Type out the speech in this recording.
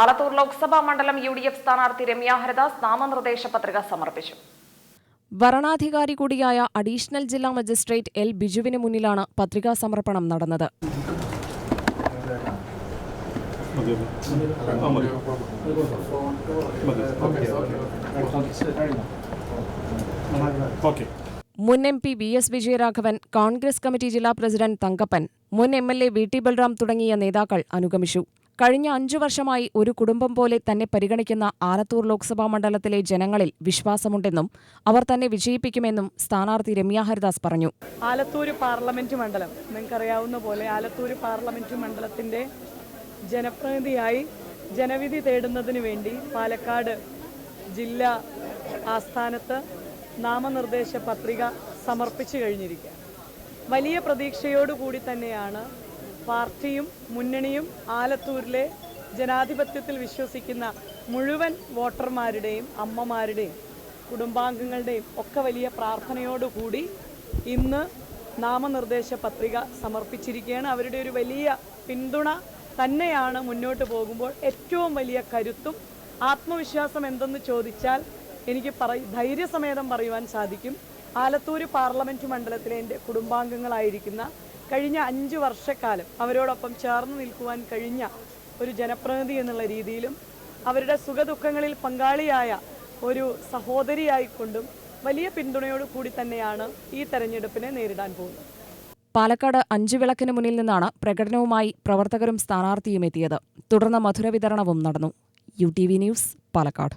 ആലത്തൂർ ലോക്സഭാ മണ്ഡലം U D F സ്ഥാനാർത്ഥി രമ്യ ഹരിദാസ് നാമനിർദ്ദേശ പത്രിക സമർപ്പിച്ചു. വരണാധികാരി കൂടിയായ അഡീഷണൽ ജില്ലാ മജിസ്ട്രേറ്റ് എൽ ബിജുവിന് മുന്നിലാണ് പത്രികാ സമർപ്പണം നടന്നത്. മുൻ M P V S Vijayaraghavan Congress committee ജില്ലാ പ്രസിഡന്റ് തങ്കപ്പൻ മുൻ M L A V T Balram തുടങ്ങിയ നേതാക്കൾ അനുഗമിച്ചു. കഴിഞ്ഞ അഞ്ചു വർഷമായി ഒരു കുടുംബം പോലെ തന്നെ പരിഗണിക്കുന്ന ആലത്തൂർ ലോക്സഭാ മണ്ഡലത്തിലെ ജനങ്ങളിൽ വിശ്വാസമുണ്ടെന്നും അവർ തന്നെ വിജയിപ്പിക്കുമെന്നും സ്ഥാനാർത്ഥി രമ്യ ഹരിദാസ് പറഞ്ഞു. ആലത്തൂർ പാർലമെന്റ് മണ്ഡലം. നിങ്ങൾക്കറിയാവുന്ന പോലെ ആലത്തൂർ പാർലമെന്റ് മണ്ഡലത്തിന്റെ ജനപ്രതിനിധിയായി ജനവിധി തേടുന്നതിന് വേണ്ടി പാലക്കാട് ജില്ലാ ആസ്ഥാനത്ത് നാമനിർദ്ദേശ പത്രിക സമർപ്പിച്ചു കഴിഞ്ഞിരിക്കുക വലിയ പ്രതീക്ഷയോടുകൂടി തന്നെയാണ് പാർട്ടിയും മുന്നണിയും ആലത്തൂരിലെ ജനാധിപത്യത്തിൽ വിശ്വസിക്കുന്ന മുഴുവൻ വോട്ടർമാരുടെയും അമ്മമാരുടെയും കുടുംബാംഗങ്ങളുടെയും ഒക്കെ വലിയ പ്രാർത്ഥനയോടുകൂടി ഇന്ന് നാമനിർദ്ദേശ പത്രിക സമർപ്പിച്ചിരിക്കുകയാണ്. അവരുടെ ഒരു വലിയ പിന്തുണ തന്നെയാണ് മുന്നോട്ട് പോകുമ്പോൾ ഏറ്റവും വലിയ കരുത്തും ആത്മവിശ്വാസം എന്തെന്ന് ചോദിച്ചാൽ എനിക്ക് പറ ധൈര്യസമേതം പറയുവാൻ സാധിക്കും. ആലത്തൂർ പാർലമെന്റ് മണ്ഡലത്തിലെ എന്റെ കുടുംബാംഗങ്ങളായിരിക്കുന്ന കഴിഞ്ഞ അഞ്ച് വർഷക്കാലം അവരോടൊപ്പം ചേർന്ന് നിൽക്കുവാൻ കഴിഞ്ഞ ഒരു ജനപ്രതിനിധി എന്നുള്ള രീതിയിലും അവരുടെ സുഖദുഃഖങ്ങളിൽ പങ്കാളിയായ ഒരു സഹോദരിയായിക്കൊണ്ടും വലിയ പിന്തുണയോടു കൂടി തന്നെയാണ് ഈ തെരഞ്ഞെടുപ്പിനെ നേരിടാൻ പോകുന്നത്. പാലക്കാട് അഞ്ചു വിളക്കിന് മുന്നിൽ നിന്നാണ് പ്രകടനവുമായി പ്രവർത്തകരും സ്ഥാനാർത്ഥിയും എത്തിയത്. തുടർന്ന് മധുര വിതരണവും നടന്നു. U T V news Palakkad.